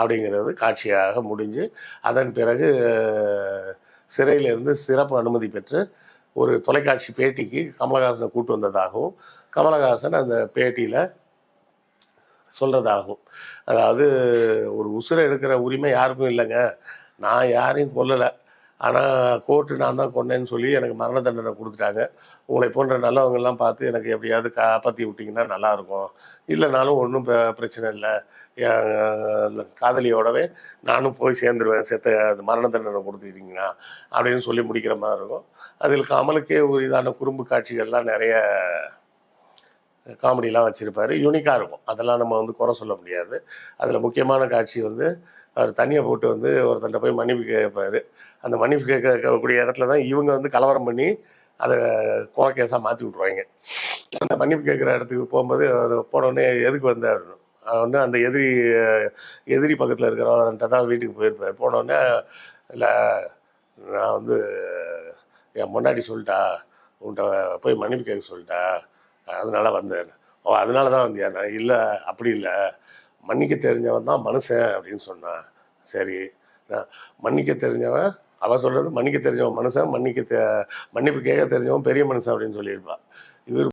அப்படிங்கிறது காட்சியாக முடிஞ்சு அதன் பிறகு சிறையிலிருந்து சிறப்பு அனுமதி பெற்று ஒரு தொலைக்காட்சி பேட்டிக்கு கமலஹாசனை கூட்டு வந்ததாகவும் கமலஹாசன் அந்த பேட்டியில் சொல்கிறதாகும் அதாவது ஒரு உசுரை எடுக்கிற உரிமை யாருக்கும் இல்லைங்க. நான் யாரையும் கொல்லலை. ஆனால் கோர்ட்டு நான் தான் கொண்டேன்னு சொல்லி எனக்கு மரண தண்டனை கொடுத்துட்டாங்க. உங்களை போன்ற நல்லவங்கெல்லாம் பார்த்து எனக்கு எப்படியாவது காப்பாற்றி விட்டிங்கன்னா நல்லாயிருக்கும். இல்லைனாலும் ஒன்றும் பிரச்சனை இல்லை. என் காதலியோடவே நானும் போய் சேர்ந்துருவேன். செத்த அது மரண தண்டனை கொடுத்துட்டீங்கன்னா அப்படின்னு சொல்லி முடிக்கிற மாதிரி இருக்கும். அதில் கமலுக்கே ஒரு இதான குறும்பு காட்சிகள்லாம் நிறைய காமெடிலாம் வச்சுருப்பார். யூனிக்காக இருக்கும். அதெல்லாம் நம்ம வந்து குறை சொல்ல முடியாது. அதில் முக்கியமான காட்சி வந்து அவர் தண்ணியை போட்டு வந்து ஒருத்தன்ட்ட போய் மன்னிப்பு கேட்பாரு. அந்த மன்னிப்பு கேட்க கேட்கக்கூடிய இடத்துல தான் இவங்க வந்து கலவரம் பண்ணி அதை கோலக்கேஸாக மாற்றி விட்ருவாங்க அந்த மன்னிப்பு கேட்குற இடத்துக்கு போகும்போது அது போனோடனே எதுக்கு வந்தார்? வந்து அந்த எதிரி எதிரி பக்கத்தில் இருக்கிறவன்ட்ட தான் வீட்டுக்கு போயிருப்பார். போனோடனே இல்லை நான் வந்து என் முன்னாடி சொல்லிட்டா உன்கிட்ட போய் மன்னிப்பு கேட்க சொல்லிட்டா அதனால வந்தேன். ஓ அதனால தான் வந்தியா? நான் இல்லை அப்படி இல்லை. மன்னிக்க தெரிஞ்சவன் தான் மனுஷன் அப்படின்னு சொன்னான் சரி மன்னிக்க தெரிஞ்சவன் அவன் சொல்கிறது மன்னிக்க தெரிஞ்சவன் மனுஷன் மன்னிக்க தெ மன்னிப்பு கேட்க தெரிஞ்சவன் பெரிய மனுஷன் அப்படின்னு சொல்லியிருப்பான் இவர்